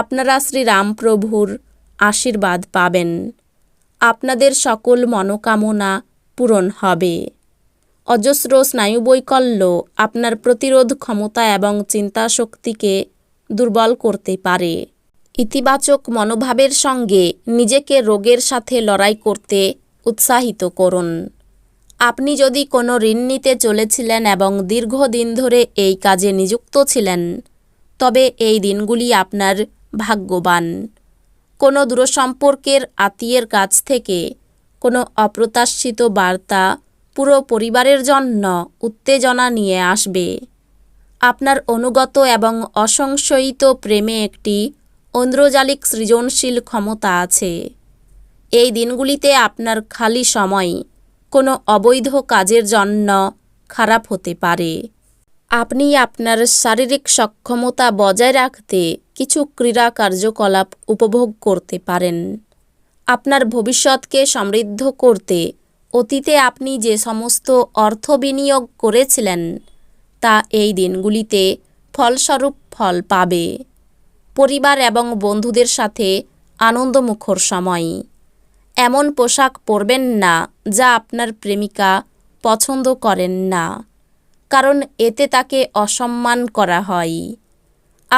আপনারা শ্রীরামপ্রভুর আশীর্বাদ পাবেন। আপনাদের সকল মনোকামনা পূরণ হবে। অজস্র স্নায়ুবৈকল্য আপনার প্রতিরোধ ক্ষমতা এবং চিন্তাশক্তিকে দুর্বল করতে পারে। ইতিবাচক মনোভাবের সঙ্গে নিজেকে রোগের সাথে লড়াই করতে উৎসাহিত করুন। আপনি যদি কোনো ঋণ নিতে চলেছিলেন এবং দীর্ঘদিন ধরে এই কাজে নিযুক্ত ছিলেন, তবে এই দিনগুলি আপনার ভাগ্যবান। কোনো দূরসম্পর্কের আত্মীয়ের কাছ থেকে কোনো অপ্রত্যাশিত বার্তা পুরো পরিবারের জন্য উত্তেজনা নিয়ে আসবে। আপনার অনুগত এবং অসংশয়িত প্রেমে একটি ঐন্দ্রজালিক সৃজনশীল ক্ষমতা আছে। এই দিনগুলিতে আপনার খালি সময় কোনো অবৈধ কাজের জন্য খারাপ হতে পারে। আপনি আপনার শারীরিক সক্ষমতা বজায় রাখতে কিছু ক্রীড়া কার্যকলাপ উপভোগ করতে পারেন। আপনার ভবিষ্যৎকে সমৃদ্ধ করতে অতীতে আপনি যে সমস্ত অর্থ বিনিয়োগ করেছিলেন, তা এই দিনগুলিতে ফলস্বরূপ ফল পাবে। পরিবার এবং বন্ধুদের সাথে আনন্দমুখর সময়। এমন পোশাক পরবেন না যা আপনার প্রেমিকা পছন্দ করেন না, কারণ এতে তাকে অসম্মান করা হয়।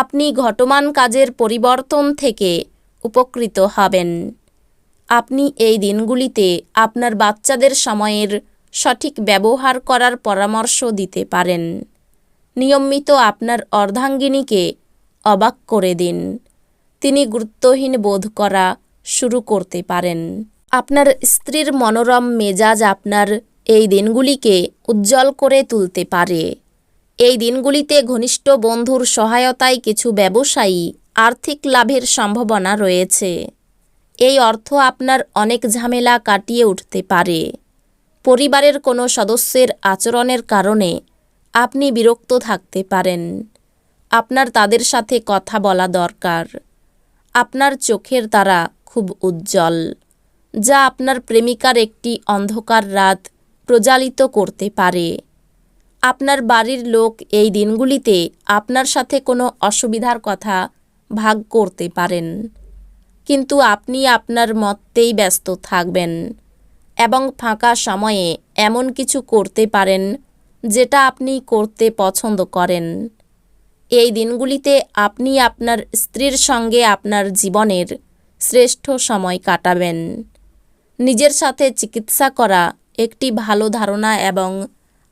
আপনি ঘটমান কাজের পরিবর্তন থেকে উপকৃত হবেন। আপনি এই দিনগুলিতে আপনার বাচ্চাদের সময়ের সঠিক ব্যবহার করার পরামর্শ দিতে পারেন। নিয়মিত আপনার অর্ধাঙ্গিনীকে অবাক করে দিন। তিনি গুরুত্বহীন বোধ করা শুরু করতে পারেন। আপনার স্ত্রীর মনোরম মেজাজ আপনার এই দিনগুলিকে উজ্জ্বল করে তুলতে পারে। এই দিনগুলিতে ঘনিষ্ঠ বন্ধুর সহায়তায় কিছু ব্যবসায়ী আর্থিক লাভের সম্ভাবনা রয়েছে। এই অর্থ আপনার অনেক ঝামেলা কাটিয়ে উঠতে পারে। পরিবারের কোনো সদস্যের আচরণের কারণে আপনি বিরক্ত থাকতে পারেন। আপনার তাদের সাথে কথা বলা দরকার। আপনার চোখের তারা খুব উজ্জ্বল, যা আপনার প্রেমিকার একটি অন্ধকার রাত প্রজ্বালিত করতে পারে। আপনার বাড়ির লোক এই দিনগুলিতে আপনার সাথে কোনো অসুবিধার কথা ভাগ করতে পারেন। কিন্তু আপনি আপনার মতেই ব্যস্ত থাকবেন এবং ফাঁকা সময়ে এমন কিছু করতে পারেন যেটা আপনি করতে পছন্দ করেন। এই দিনগুলিতে আপনি আপনার স্ত্রীর সঙ্গে আপনার জীবনের শ্রেষ্ঠ সময় কাটাবেন। নিজের সাথে চিকিৎসা করা একটি ভালো ধারণা এবং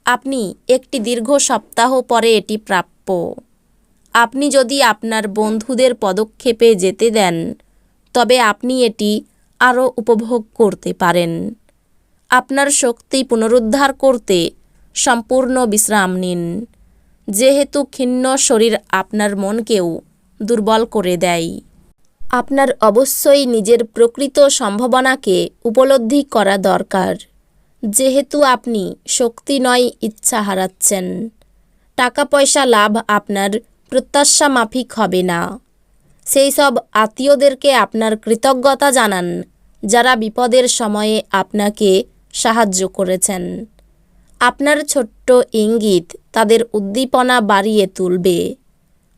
আপনি একটি দীর্ঘ সপ্তাহ পরে এটি প্রাপ্য। আপনি যদি আপনার বন্ধুদের পদক্ষেপে যেতে দেন, তবে আপনি এটি আরও উপভোগ করতে পারেন। আপনার শক্তি পুনরুদ্ধার করতে সম্পূর্ণ বিশ্রাম নিন। যেহেতু ক্ষীণ শরীর আপনার মনকেও দুর্বল করে দেয়। আপনার অবশ্যই নিজের প্রকৃত সম্ভাবনাকে উপলব্ধি করা দরকার। যেহেতু আপনি শক্তি নয়, ইচ্ছা হারাচ্ছেন। টাকা পয়সা লাভ আপনার প্রত্যাশা মাফিক হবে না। সেই সব আত্মীয়দেরকে আপনার কৃতজ্ঞতা জানান, যারা বিপদের সময়ে আপনাকে সাহায্য করেছেন। আপনার ছোট্ট ইঙ্গিত তাদের উদ্দীপনা বাড়িয়ে তুলবে।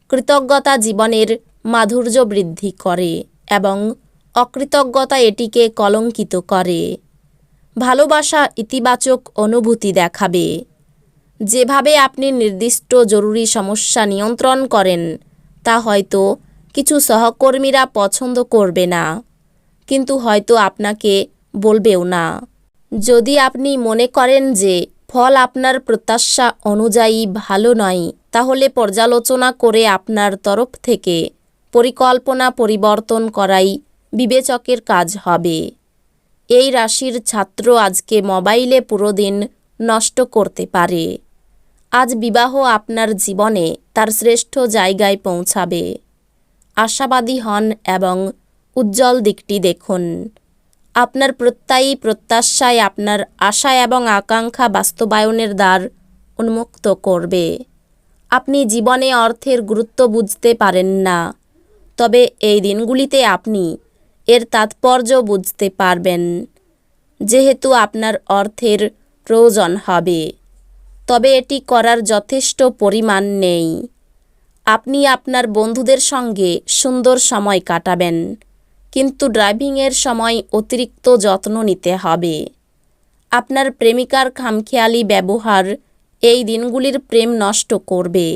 কৃতজ্ঞতা জীবনের মাধুর্য বৃদ্ধি করে এবং অকৃতজ্ঞতা এটিকে কলঙ্কিত করে। ভালোবাসা ইতিবাচক অনুভূতি দেখাবে। যেভাবে আপনি নির্দিষ্ট জরুরি সমস্যা নিয়ন্ত্রণ করেন, তা হয়তো কিছু সহকর্মীরা পছন্দ করবে না। কিন্তু হয়তো আপনাকে বলবেও না। যদি আপনি মনে করেন যে ফল আপনার প্রত্যাশা অনুযায়ী ভালো নয়, তাহলে পর্যালোচনা করে আপনার তরফ থেকে পরিকল্পনা পরিবর্তন করাই বিবেচকের কাজ হবে। এই রাশির ছাত্র আজকে মোবাইলে পুরো দিন নষ্ট করতে পারে। আজ বিবাহ আপনার জীবনে তার শ্রেষ্ঠ জায়গায় পৌঁছাবে। আশাবাদী হন এবং উজ্জ্বল দিকটি দেখুন। আপনার প্রত্যয়ী প্রত্যাশায় আপনার আশা এবং আকাঙ্ক্ষা বাস্তবায়নের দ্বার উন্মুক্ত করবে। আপনি জীবনে অর্থের গুরুত্ব বুঝতে পারেন না। তবে এই দিনগুলিতে আপনি এর তাৎপর্য বুঝতে পারবেন। যেহেতু আপনার অর্থের প্রয়োজন হবে, তবে এটি করার যথেষ্ট পরিমাণ নেই। আপনি আপনার বন্ধুদের সঙ্গে সুন্দর সময় কাটাবেন, কিন্তু ড্রাইভিংয়ের সময় অতিরিক্ত যত্ন নিতে হবে। আপনার প্রেমিকার খামখেয়ালি ব্যবহার এই দিনগুলির প্রেম নষ্ট করবে।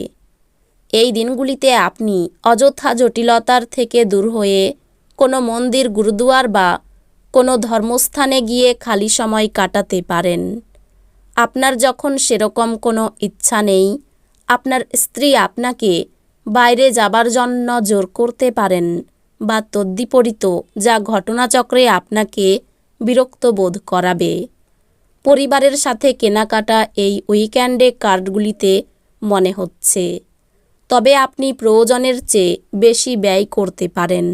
এই দিনগুলিতে আপনি অযথা জটিলতার থেকে দূর হয়ে কোনো মন্দির, গুরুদুয়ার বা কোনো ধর্মস্থানে গিয়ে খালি সময় কাটাতে পারেন। আপনার যখন সেরকম কোনো ইচ্ছা নেই, আপনার স্ত্রী আপনাকে বাইরে যাবার জন্য জোর করতে পারেন বা তদ্বিপরীত যা ঘটনাচক্রে আপনাকে বিরক্ত বোধ করাবে। পরিবারের সাথে কেনাকাটা এই উইকেন্ডে কার্ডগুলিতে মনে হচ্ছে। তবে আপনি প্রয়োজনের চেয়ে বেশি ব্যয় করতে পারেন।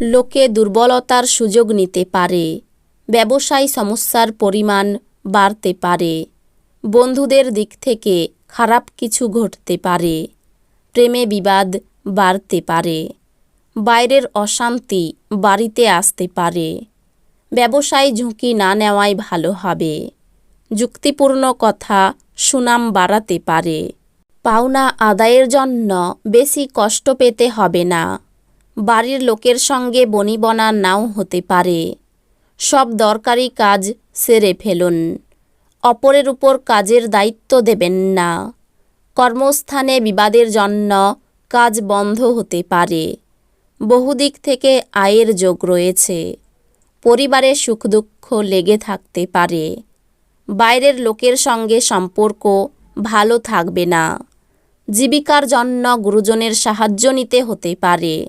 লোকে দুর্বলতার সুযোগ নিতে পারে। ব্যবসায় সমস্যার পরিমাণ বাড়তে পারে। বন্ধুদের দিক থেকে খারাপ কিছু ঘটতে পারে। প্রেমে বিবাদ বাড়তে পারে। বাইরের অশান্তি বাড়িতে আসতে পারে। ব্যবসায় ঝুঁকি না নেওয়াই ভালো হবে। যুক্তিপূর্ণ কথা সুনাম বাড়াতে পারে। পাওনা আদায়ের জন্য বেশি কষ্ট পেতে হবে না। বাড়ির লোকের সঙ্গে বনিবনা নাও হতে পারে। সব দরকারি কাজ সেরে ফেলুন। অপরের উপর কাজের দায়িত্ব দেবেন না। কর্মস্থানে বিবাদের জন্য কাজ বন্ধ হতে পারে। বহুদিক থেকে আয়ের যোগ রয়েছে। পরিবারে সুখ দুঃখ লেগে থাকতে পারে। বাইরের লোকের সঙ্গে সম্পর্ক ভালো থাকবে না। জীবিকার জন্য গুরুজনের সাহায্য নিতে হতে পারে।